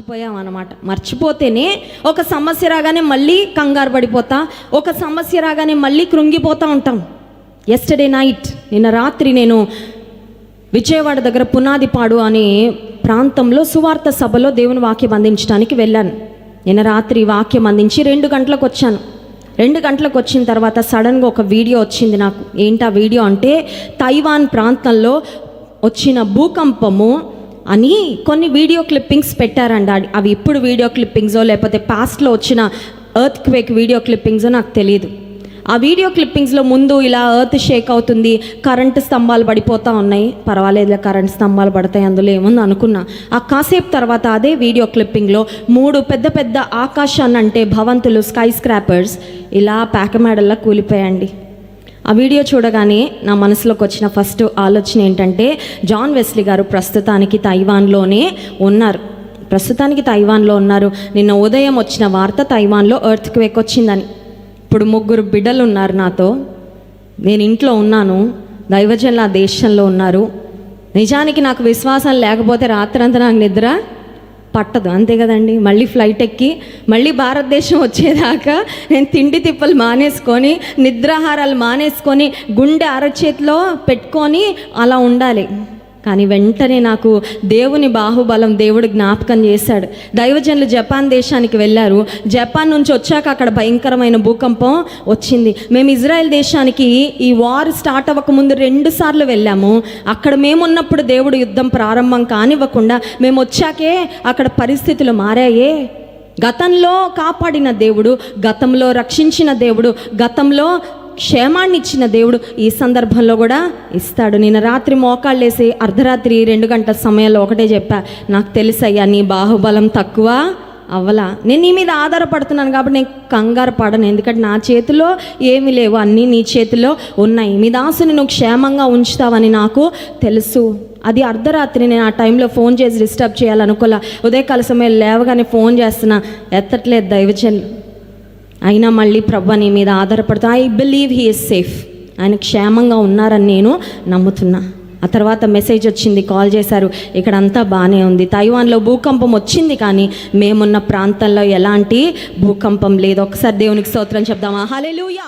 మర్చిపోయాం అనమాట మర్చిపోతేనే ఒక సమస్య రాగానే మళ్ళీ కంగారు పడిపోతా ఒక సమస్య రాగానే మళ్ళీ కృంగిపోతూ ఉంటాం. ఎస్టర్డే నైట్ నిన్న రాత్రి నేను విజయవాడ దగ్గర పునాదిపాడు అనే ప్రాంతంలో సువార్త సభలో దేవుని వాక్యం అందించడానికి వెళ్ళాను. నిన్న రాత్రి వాక్యం అందించి రెండు గంటలకు వచ్చాను. రెండు గంటలకు వచ్చిన తర్వాత సడన్గా ఒక వీడియో వచ్చింది నాకు. ఏంటి ఆ వీడియో అంటే తైవాన్ ప్రాంతంలో వచ్చిన భూకంపము అని కొన్ని వీడియో క్లిప్పింగ్స్ పెట్టారండి. అవి ఇప్పుడు వీడియో క్లిప్పింగ్సో లేకపోతే పాస్ట్లో వచ్చిన ఎర్త్ క్వేక్ వీడియో క్లిప్పింగ్సో నాకు తెలియదు ఆ వీడియో క్లిప్పింగ్స్లో ముందు ఇలా ఎర్త్ షేక్ అవుతుంది కరెంటు స్తంభాలు పడిపోతూ ఉన్నాయి. పర్వాలేదు కరెంట్ స్తంభాలు పడతాయి అందులో ఏముంది అనుకున్నా. ఆ కాసేపు తర్వాత అదే వీడియో క్లిప్పింగ్లో మూడు పెద్ద పెద్ద ఆకాశాన్ని అంటే భవంతులు స్కై స్క్రాపర్స్ ఇలా ప్యాకమేడల్లా కూలిపోయండి ఆ వీడియో చూడగానే నా మనసులోకి వచ్చిన ఫస్ట్ ఆలోచన ఏంటంటే జాన్ వెస్లీ గారు ప్రస్తుతానికి తైవాన్లోనే ఉన్నారు. ప్రస్తుతానికి తైవాన్లో ఉన్నారు. నిన్న ఉదయం వచ్చిన వార్త తైవాన్లో ఎర్త్ క్వేక్ వచ్చిందని. ఇప్పుడు ముగ్గురు బిడ్డలు ఉన్నారు నాతో. నేను ఇంట్లో ఉన్నాను. దైవజనులు దేశంలో ఉన్నారు. నిజానికి నాకు విశ్వాసం లేకపోతే రాత్రంతా నాకు నిద్ర పట్టదు. అంతే కదండి. మళ్ళీ ఫ్లైట్ ఎక్కి మళ్ళీ భారతదేశం వచ్చేదాకా నేను తిండి తిప్పలు మానేసుకొని నిద్రాహారాలు మానేసుకొని గుండె అరచేతిలో పెట్టుకొని అలా ఉండాలి. కానీ వెంటనే నాకు దేవుని బాహుబలం దేవుడు జ్ఞాపకం చేశాడు. దైవజనులు జపాన్ దేశానికి వెళ్ళారు. జపాన్ నుంచి వచ్చాక అక్కడ భయంకరమైన భూకంపం వచ్చింది. మేము ఇజ్రాయెల్ దేశానికి ఈ వార్ స్టార్ట్ అవ్వకముందు రెండు సార్లు వెళ్ళాము. అక్కడ మేమున్నప్పుడు దేవుడు యుద్ధం ప్రారంభం కానివ్వకుండా మేము వచ్చాకే అక్కడ పరిస్థితులు మారాయే. గతంలో కాపాడిన దేవుడు గతంలో రక్షించిన దేవుడు గతంలో క్షేమాన్ని ఇచ్చిన దేవుడు ఈ సందర్భంలో కూడా ఇస్తాడు. నేను రాత్రి మోకాళ్ళేసి అర్ధరాత్రి రెండు గంటల సమయంలో ఒకటే చెప్పా నాకు తెలుసయ్యా నీ బాహుబలం తక్కువ అవ్వలా. నేను నీ మీద ఆధారపడుతున్నాను కాబట్టి నేను కంగారు పడను. ఎందుకంటే నా చేతిలో ఏమీ లేవు. అన్నీ నీ చేతిలో ఉన్నాయి. మీ దాసుని నువ్వు క్షేమంగా ఉంచుతావని నాకు తెలుసు. అది అర్ధరాత్రి. నేను ఆ టైంలో ఫోన్ చేసి డిస్టర్బ్ చేయాలనుకోలే. ఉదయకాల సమయం లేవగానే ఫోన్ చేస్తున్నా ఎత్తట్లేదు దైవచల్లు అయినా మళ్ళీ ప్రభు నీ మీద ఆధారపడుతూ. I believe he is safe ఆయన క్షేమంగా ఉన్నారని నేను నమ్ముతున్నా. ఆ తర్వాత మెసేజ్ వచ్చింది కాల్ చేశారు. ఇక్కడ అంతా బాగానే ఉంది. తైవాన్లో భూకంపం వచ్చింది కానీ మేమున్న ప్రాంతంలో ఎలాంటి భూకంపం లేదు. ఒకసారి దేవునికి స్తోత్రం చెప్దామా? హల్లెలూయా